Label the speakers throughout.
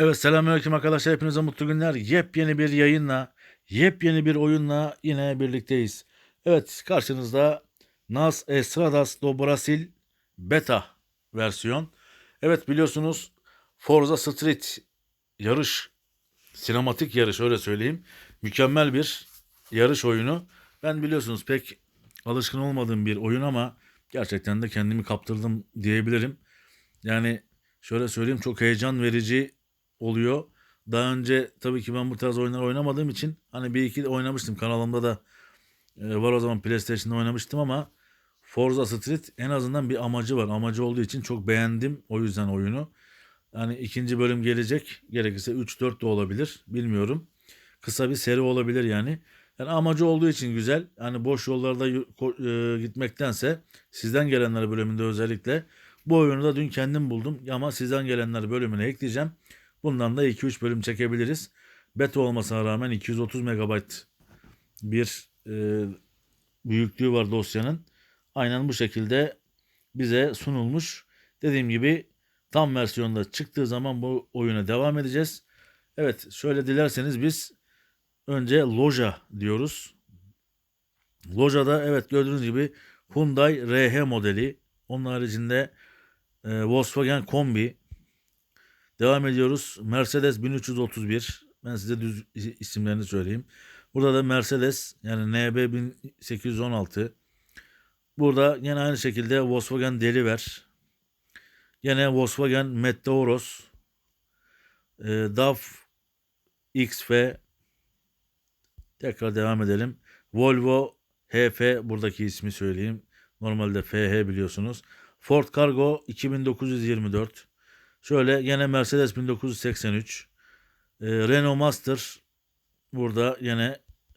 Speaker 1: Evet selamünaleyküm arkadaşlar hepinize mutlu günler. Yepyeni bir yayınla, yepyeni bir oyunla yine birlikteyiz. Evet karşınızda Nas Estradas do Brasil Beta versiyon. Evet biliyorsunuz Forza Street yarış, sinematik yarış öyle söyleyeyim. Mükemmel bir yarış oyunu. Ben biliyorsunuz pek alışkın olmadığım bir oyun ama gerçekten de kendimi kaptırdım diyebilirim. Yani şöyle söyleyeyim çok heyecan verici oluyor. Daha önce tabii ki ben bu tarz oyunlar oynamadığım için hani bir iki de oynamıştım kanalımda da e, var o zaman PlayStation'da oynamıştım ama Forza Street en azından bir amacı var. Amacı olduğu için çok beğendim o yüzden oyunu. Yani ikinci bölüm gelecek. Gerekirse 3-4 de olabilir. Bilmiyorum. Kısa bir seri olabilir yani. Yani amacı olduğu için güzel. Hani boş yollarda e, gitmektense sizden gelenler bölümünde özellikle bu oyunu da dün kendim buldum ama sizden gelenler bölümüne ekleyeceğim. Bundan da 2-3 bölüm çekebiliriz. Beta olmasına rağmen 230 MB bir e, büyüklüğü var dosyanın. Aynen bu şekilde bize sunulmuş. Dediğim gibi tam versiyonda çıktığı zaman bu oyuna devam edeceğiz. Evet şöyle dilerseniz biz önce Loja diyoruz. Loja'da evet gördüğünüz gibi Hyundai RH modeli. Onun haricinde e, Volkswagen Kombi. Devam ediyoruz. Mercedes 1331. Ben size düz isimlerini söyleyeyim. Burada da Mercedes yani NB 1816. Burada yine aynı şekilde Volkswagen Deliver. Yine Volkswagen Meteoros. E, DAF XF. Tekrar devam edelim. Volvo HF buradaki ismi söyleyeyim. Normalde FH biliyorsunuz. Ford Cargo 2924. Şöyle yine Mercedes 1983. Ee, Renault Master burada yine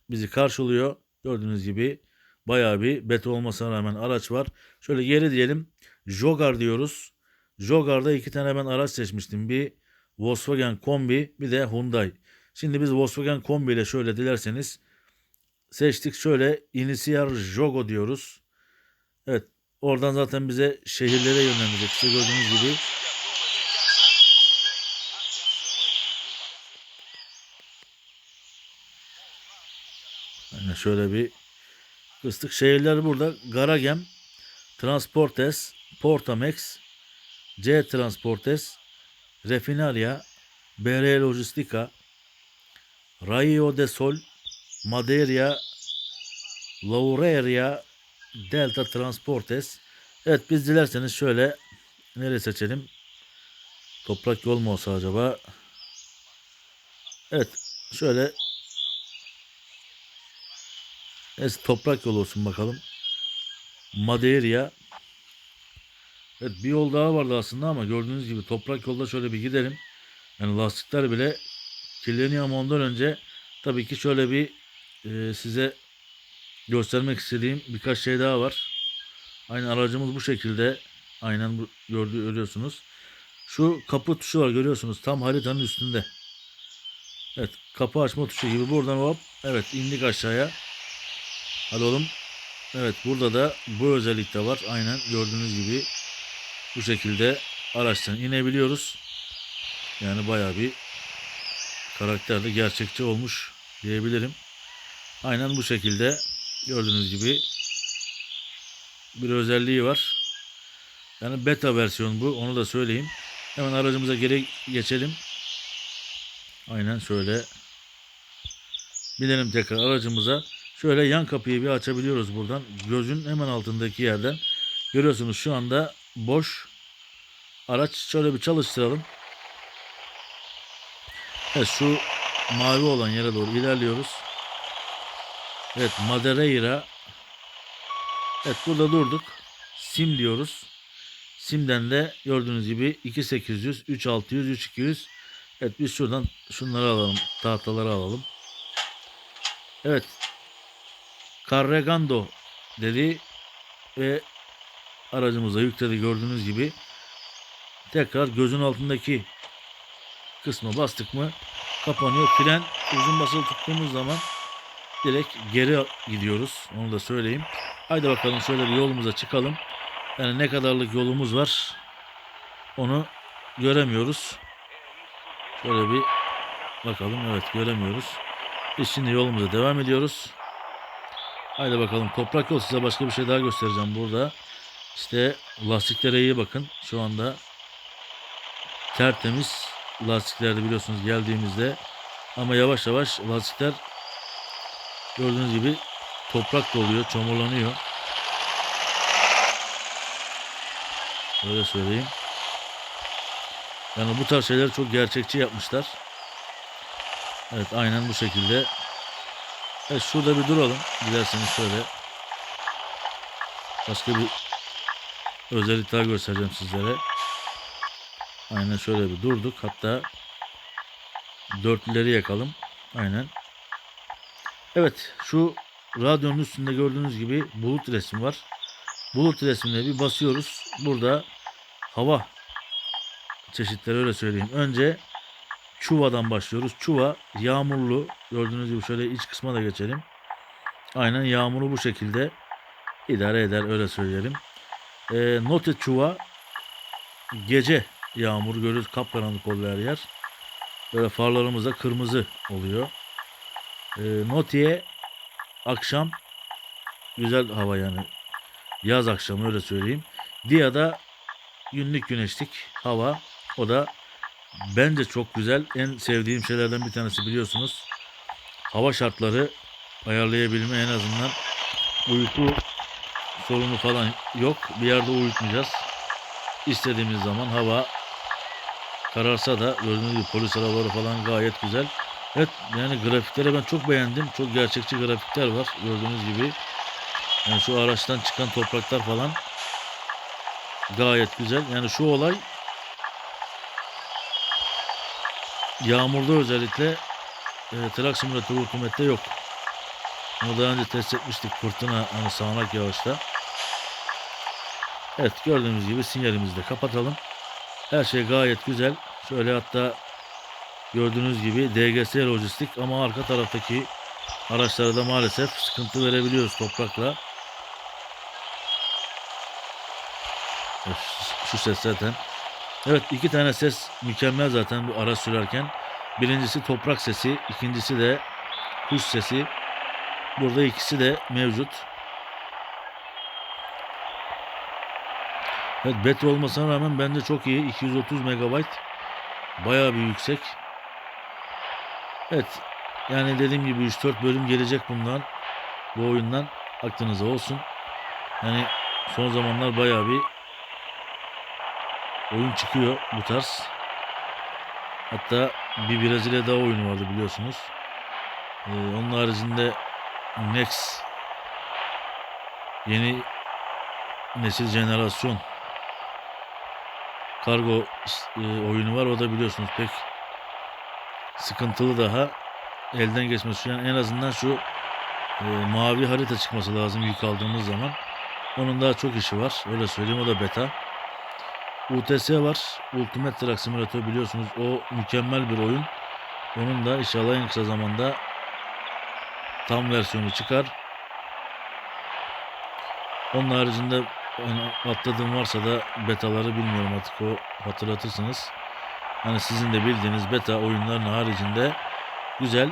Speaker 1: bizi karşılıyor. Gördüğünüz gibi bayağı bir beta olmasına rağmen araç var. Şöyle geri diyelim. Jogar diyoruz. Jogar'da iki tane ben araç seçmiştim. Bir Volkswagen Kombi bir de Hyundai. Şimdi biz Volkswagen Kombi ile şöyle dilerseniz seçtik. Şöyle Iniciar Jogo diyoruz. Evet oradan zaten bize şehirlere yönlendirecek. İşte gördüğünüz gibi Yani şöyle bir kıstık. Şehirler burada. Garagem, Transportes, Portamex, C Transportes, Refinaria, BR Lojistika, Rayo de Sol, Madeira, Laureria, Delta Transportes. Evet biz dilerseniz şöyle nereye seçelim? Toprak yol mu olsa acaba? Evet şöyle Evet, toprak yol olsun bakalım. Madeira. Evet bir yol daha vardı aslında ama gördüğünüz gibi toprak yolda şöyle bir gidelim. Yani lastikler bile kirleniyor ama ondan önce tabii ki şöyle bir e, size göstermek istediğim birkaç şey daha var. Aynı aracımız bu şekilde. Aynen bu gördüğü görüyorsunuz. Şu kapı tuşu var görüyorsunuz tam haritanın üstünde. Evet kapı açma tuşu gibi buradan hop evet indik aşağıya. Hadi oğlum. Evet burada da bu özellik de var. Aynen gördüğünüz gibi bu şekilde araçtan inebiliyoruz. Yani bayağı bir karakterli gerçekçi olmuş diyebilirim. Aynen bu şekilde gördüğünüz gibi bir özelliği var. Yani beta versiyon bu onu da söyleyeyim. Hemen aracımıza geri geçelim. Aynen şöyle binelim tekrar aracımıza. Şöyle yan kapıyı bir açabiliyoruz buradan. Gözün hemen altındaki yerden. Görüyorsunuz şu anda boş. Araç şöyle bir çalıştıralım. Evet şu mavi olan yere doğru ilerliyoruz. Evet Madeira. Evet burada durduk. Sim diyoruz. Sim'den de gördüğünüz gibi 2800, 3600, 3200. Evet biz şuradan şunları alalım. Tahtaları alalım. Evet Carregando dedi ve aracımıza yükledi gördüğünüz gibi tekrar gözün altındaki kısmı bastık mı kapanıyor. Fren uzun basılı tuttuğumuz zaman direkt geri gidiyoruz. Onu da söyleyeyim. Haydi bakalım şöyle bir yolumuza çıkalım. Yani ne kadarlık yolumuz var onu göremiyoruz. Şöyle bir bakalım. Evet göremiyoruz. Biz şimdi yolumuza devam ediyoruz. Haydi bakalım. Toprak yol size başka bir şey daha göstereceğim burada. İşte lastiklere iyi bakın. Şu anda tertemiz lastiklerde biliyorsunuz geldiğimizde ama yavaş yavaş lastikler gördüğünüz gibi toprak doluyor, çamurlanıyor. Öyle söyleyeyim. Yani bu tarz şeyleri çok gerçekçi yapmışlar. Evet aynen bu şekilde. Evet şurada bir duralım. Dilerseniz şöyle. Başka bir özellik daha göstereceğim sizlere. Aynen şöyle bir durduk. Hatta dörtlüleri yakalım. Aynen. Evet şu radyonun üstünde gördüğünüz gibi bulut resmi var. Bulut resmine bir basıyoruz. Burada hava çeşitleri öyle söyleyeyim. Önce Çuva'dan başlıyoruz. Çuva yağmurlu. Gördüğünüz gibi şöyle iç kısma da geçelim. Aynen yağmuru bu şekilde idare eder öyle söyleyelim. Ee, Note Çuva gece yağmur görür kapkaranlık oluyor her yer. Böyle farlarımız da kırmızı oluyor. Ee, Notiye akşam güzel hava yani yaz akşamı öyle söyleyeyim. Dia'da günlük güneşlik hava o da bence çok güzel. En sevdiğim şeylerden bir tanesi biliyorsunuz. Hava şartları ayarlayabilme en azından uyku sorunu falan yok. Bir yerde uyutmayacağız. İstediğimiz zaman hava kararsa da gördüğünüz gibi polis arabaları falan gayet güzel. Evet yani grafikleri ben çok beğendim. Çok gerçekçi grafikler var gördüğünüz gibi. Yani şu araçtan çıkan topraklar falan gayet güzel. Yani şu olay yağmurda özellikle e, Trak Simülatör Ultimate'de yok. Onu daha önce test etmiştik fırtına hani sağanak yağışta. Evet gördüğünüz gibi sinyalimizi de kapatalım. Her şey gayet güzel. Şöyle hatta gördüğünüz gibi DGS lojistik ama arka taraftaki araçlara da maalesef sıkıntı verebiliyoruz toprakla. Şu ses zaten. Evet iki tane ses mükemmel zaten bu araç sürerken. Birincisi toprak sesi, ikincisi de kuş sesi. Burada ikisi de mevcut. Evet beta olmasına rağmen bence çok iyi. 230 MB. Bayağı bir yüksek. Evet. Yani dediğim gibi 3-4 bölüm gelecek bundan. Bu oyundan. Aklınızda olsun. Yani son zamanlar bayağı bir oyun çıkıyor bu tarz. Hatta bir Brezilya daha oyunu vardı biliyorsunuz. Ee, onun haricinde Next yeni nesil jenerasyon kargo e, oyunu var. O da biliyorsunuz pek sıkıntılı daha. Elden geçmesi. Yani en azından şu e, mavi harita çıkması lazım yük aldığımız zaman. Onun daha çok işi var. Öyle söyleyeyim. O da beta. UTS var. Ultimate Truck Simulator biliyorsunuz. O mükemmel bir oyun. Onun da inşallah en kısa zamanda tam versiyonu çıkar. Onun haricinde hani atladığım varsa da betaları bilmiyorum artık o hatırlatırsınız. Hani sizin de bildiğiniz beta oyunların haricinde güzel.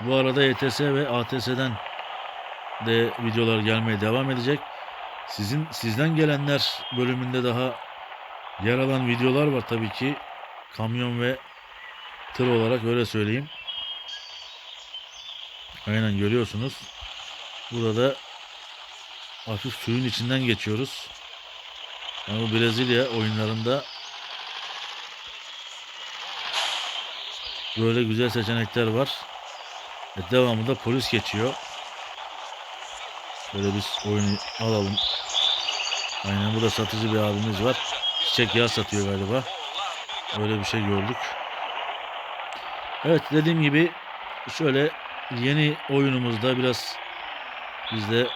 Speaker 1: Bu arada ETS ve ATS'den de videolar gelmeye devam edecek. Sizin sizden gelenler bölümünde daha yer alan videolar var tabii ki. Kamyon ve tır olarak öyle söyleyeyim. Aynen görüyorsunuz. Burada hafif suyun içinden geçiyoruz. Yani bu Brezilya oyunlarında böyle güzel seçenekler var. Ve devamında polis geçiyor. Böyle biz oyunu alalım. Aynen burada satıcı bir abimiz var. Çiçek yağı satıyor galiba. Öyle bir şey gördük. Evet dediğim gibi şöyle yeni oyunumuzda biraz biz de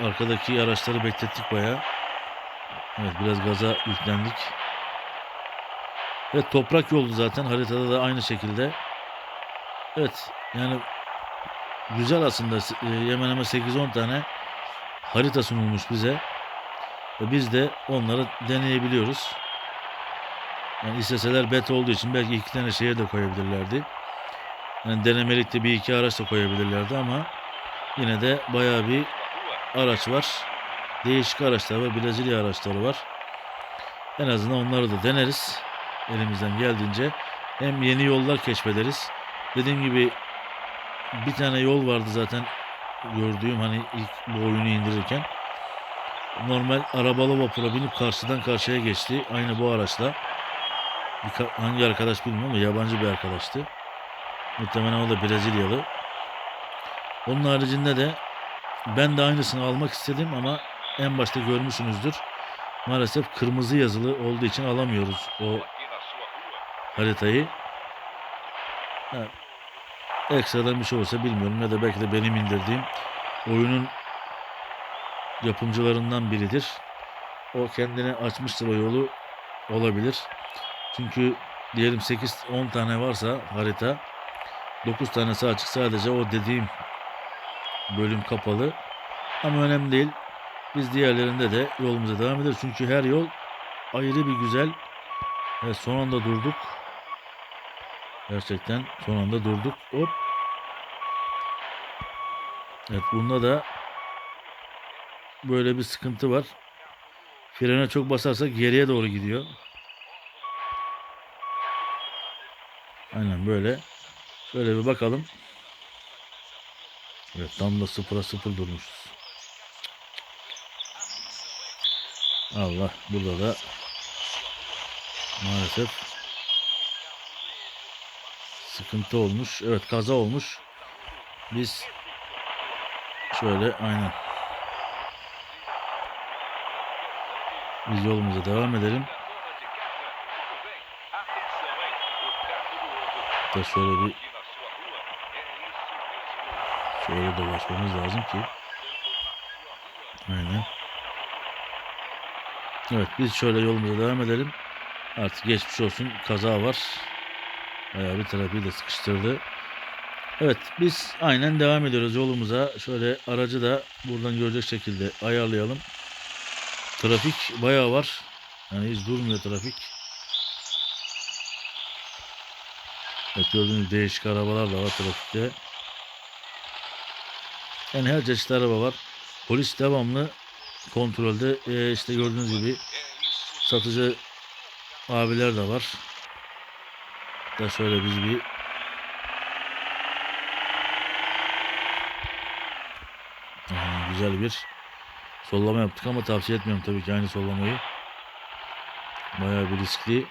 Speaker 1: arkadaki araçları beklettik bayağı. Evet biraz gaza yüklendik. Evet toprak yoldu zaten haritada da aynı şekilde. Evet yani güzel aslında e, hemen hemen 8-10 tane harita sunulmuş bize. Biz de onları deneyebiliyoruz. Yani isteseler beta olduğu için belki iki tane şehir de koyabilirlerdi. Yani denemelikte bir iki araç da koyabilirlerdi ama yine de bayağı bir araç var. Değişik araçlar var. Brezilya araçları var. En azından onları da deneriz. Elimizden geldiğince. Hem yeni yollar keşfederiz. Dediğim gibi bir tane yol vardı zaten gördüğüm hani ilk bu oyunu indirirken. Normal arabalı vapura binip karşıdan karşıya geçti. Aynı bu araçla. Bir, hangi arkadaş bilmiyorum ama yabancı bir arkadaştı. Muhtemelen o da Brezilyalı. Onun haricinde de ben de aynısını almak istedim ama en başta görmüşsünüzdür. Maalesef kırmızı yazılı olduğu için alamıyoruz o haritayı. Ha, ekstradan bir şey olsa bilmiyorum ya da belki de benim indirdiğim oyunun yapımcılarından biridir. O kendine açmıştır o yolu olabilir. Çünkü diyelim 8-10 tane varsa harita 9 tanesi açık sadece o dediğim bölüm kapalı. Ama önemli değil. Biz diğerlerinde de yolumuza devam ederiz. Çünkü her yol ayrı bir güzel. Evet son anda durduk. Gerçekten son anda durduk. Hop. Evet bunda da böyle bir sıkıntı var. Frene çok basarsak geriye doğru gidiyor. Aynen böyle. Şöyle bir bakalım. Evet tam da sıfıra sıfır durmuşuz. Allah burada da maalesef sıkıntı olmuş. Evet kaza olmuş. Biz şöyle aynen biz yolumuza devam edelim. Da şöyle bir şöyle dolaşmamız lazım ki aynen Evet biz şöyle yolumuza devam edelim. Artık geçmiş olsun kaza var. Bayağı bir trafiği de sıkıştırdı. Evet biz aynen devam ediyoruz yolumuza. Şöyle aracı da buradan görecek şekilde ayarlayalım. Trafik bayağı var. Yani hiç durmuyor trafik. Evet gördüğünüz değişik arabalar da var trafikte. Yani her çeşit araba var. Polis devamlı kontrolde. Ee, işte gördüğünüz gibi satıcı abiler de var. Da şöyle biz bir güzel bir sollama yaptık ama tavsiye etmiyorum tabii ki aynı sollamayı. Bayağı bir riskli.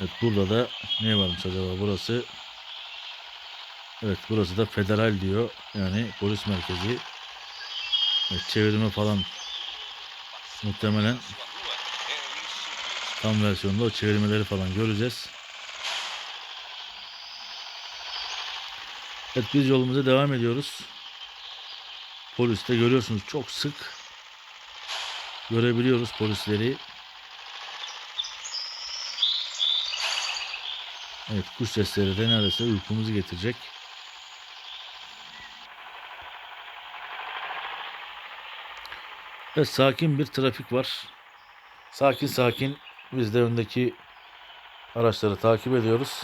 Speaker 1: Evet burada da ne varmış acaba burası? Evet burası da federal diyor. Yani polis merkezi. Evet, çevirme falan muhtemelen tam versiyonda o çevirmeleri falan göreceğiz. Evet biz yolumuza devam ediyoruz. Poliste görüyorsunuz çok sık görebiliyoruz polisleri. Evet kuş sesleri de neredeyse uykumuzu getirecek. Evet sakin bir trafik var. Sakin sakin biz de öndeki araçları takip ediyoruz.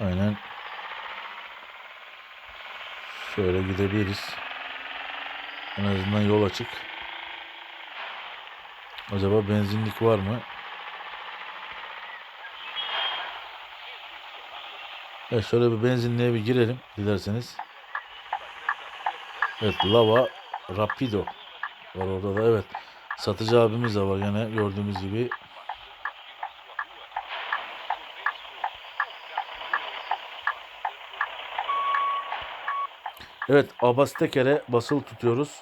Speaker 1: Aynen. Şöyle gidebiliriz. En azından yol açık. Acaba benzinlik var mı? Evet şöyle bir benzinliğe bir girelim dilerseniz. Evet Lava Rapido var orada da evet. Satıcı abimiz de var yine gördüğümüz gibi. Evet Abbas Teker'e basılı tutuyoruz.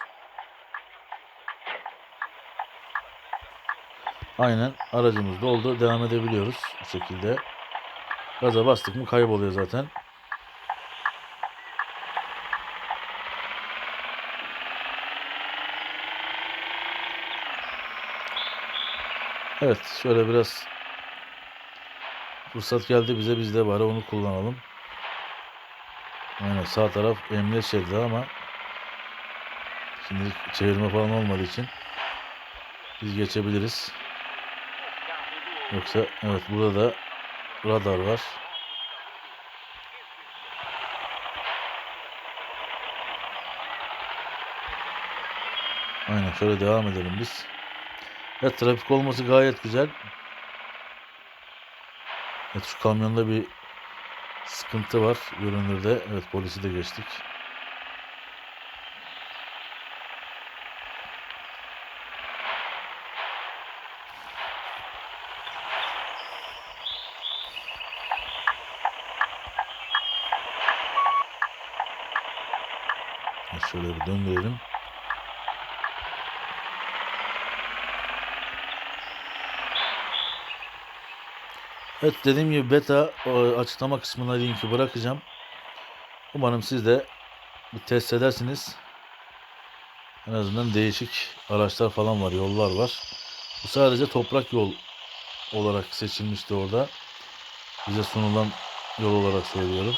Speaker 1: Aynen aracımız doldu. Devam edebiliyoruz bu şekilde. Gaza bastık mı kayboluyor zaten. Evet şöyle biraz fırsat geldi bize biz de bari onu kullanalım. Aynen sağ taraf emniyet şeridi ama şimdi çevirme falan olmadığı için Biz geçebiliriz. Yoksa evet burada da radar var. Aynen şöyle devam edelim biz. Evet trafik olması gayet güzel. Evet şu kamyonda bir sıkıntı var görünürde. Evet polisi de geçtik. Evet, Şöyle bir döndürelim. Evet dediğim gibi beta o açıklama kısmına linki bırakacağım. Umarım siz de bir test edersiniz. En azından değişik araçlar falan var, yollar var. Bu sadece toprak yol olarak seçilmişti orada. Bize sunulan yol olarak söylüyorum.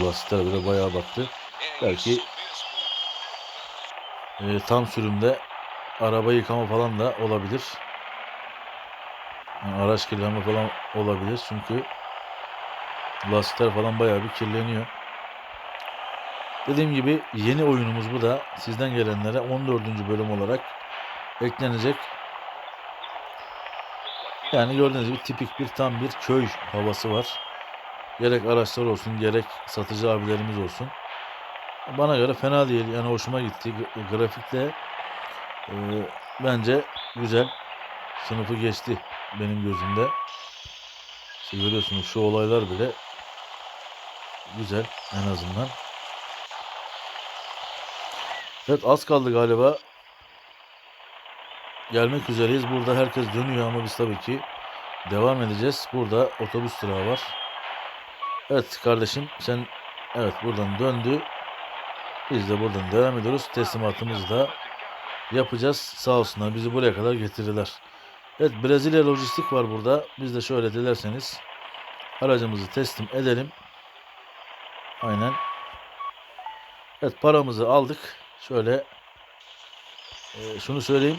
Speaker 1: Bu lastikler bile bayağı baktı. Belki e, tam sürümde araba yıkama falan da olabilir. Yani araç kirlenme falan olabilir çünkü lastikler falan bayağı bir kirleniyor. Dediğim gibi yeni oyunumuz bu da sizden gelenlere 14. bölüm olarak eklenecek. Yani gördüğünüz gibi tipik bir tam bir köy havası var. Gerek araçlar olsun gerek satıcı abilerimiz olsun. Bana göre fena değil yani hoşuma gitti. Grafikte e, bence güzel. Sınıfı geçti benim gözümde. İşte görüyorsunuz şu olaylar bile güzel en azından. Evet az kaldı galiba. Gelmek üzereyiz. Burada herkes dönüyor ama biz tabii ki devam edeceğiz. Burada otobüs durağı var. Evet kardeşim sen evet buradan döndü. Biz de buradan devam ediyoruz. Teslimatımızı da yapacağız. Sağ olsunlar bizi buraya kadar getirdiler. Evet Brezilya lojistik var burada. Biz de şöyle dilerseniz aracımızı teslim edelim. Aynen. Evet paramızı aldık. Şöyle e, şunu söyleyeyim.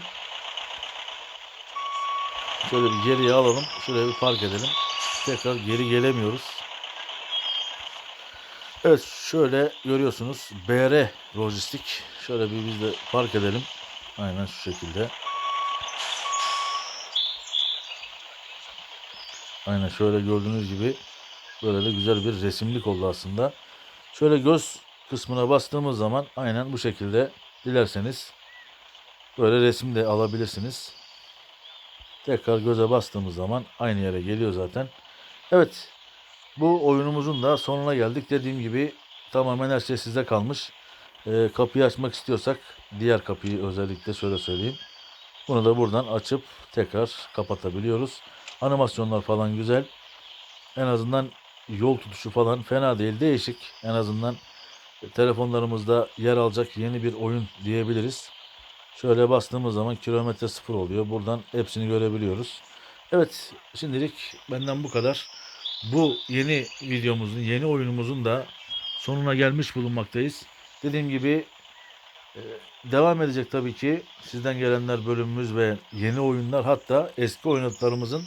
Speaker 1: Şöyle bir geriye alalım. Şuraya bir park edelim. Tekrar geri gelemiyoruz. Evet şöyle görüyorsunuz. BR lojistik. Şöyle bir biz de park edelim. Aynen şu şekilde. Aynen şöyle gördüğünüz gibi böyle de güzel bir resimlik oldu aslında. Şöyle göz kısmına bastığımız zaman aynen bu şekilde dilerseniz böyle resim de alabilirsiniz. Tekrar göze bastığımız zaman aynı yere geliyor zaten. Evet bu oyunumuzun da sonuna geldik. Dediğim gibi tamamen her şey size kalmış. Ee, kapıyı açmak istiyorsak diğer kapıyı özellikle şöyle söyleyeyim. Bunu da buradan açıp tekrar kapatabiliyoruz. Animasyonlar falan güzel. En azından yol tutuşu falan fena değil. Değişik. En azından telefonlarımızda yer alacak yeni bir oyun diyebiliriz. Şöyle bastığımız zaman kilometre sıfır oluyor. Buradan hepsini görebiliyoruz. Evet şimdilik benden bu kadar. Bu yeni videomuzun, yeni oyunumuzun da sonuna gelmiş bulunmaktayız. Dediğim gibi e, devam edecek tabii ki sizden gelenler bölümümüz ve yeni oyunlar hatta eski oyunlarımızın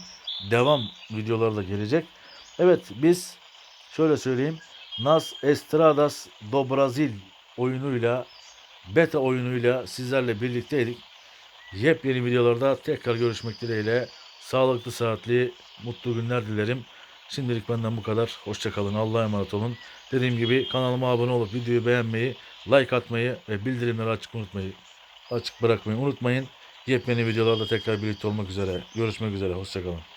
Speaker 1: devam videoları da gelecek. Evet biz şöyle söyleyeyim. Nas Estradas do Brasil oyunuyla beta oyunuyla sizlerle birlikteydik. Yepyeni videolarda tekrar görüşmek dileğiyle sağlıklı saatli mutlu günler dilerim. Şimdilik benden bu kadar. Hoşçakalın. Allah'a emanet olun. Dediğim gibi kanalıma abone olup videoyu beğenmeyi, like atmayı ve bildirimleri açık unutmayı, açık bırakmayı unutmayın. Yepyeni videolarda tekrar birlikte olmak üzere. Görüşmek üzere. Hoşçakalın.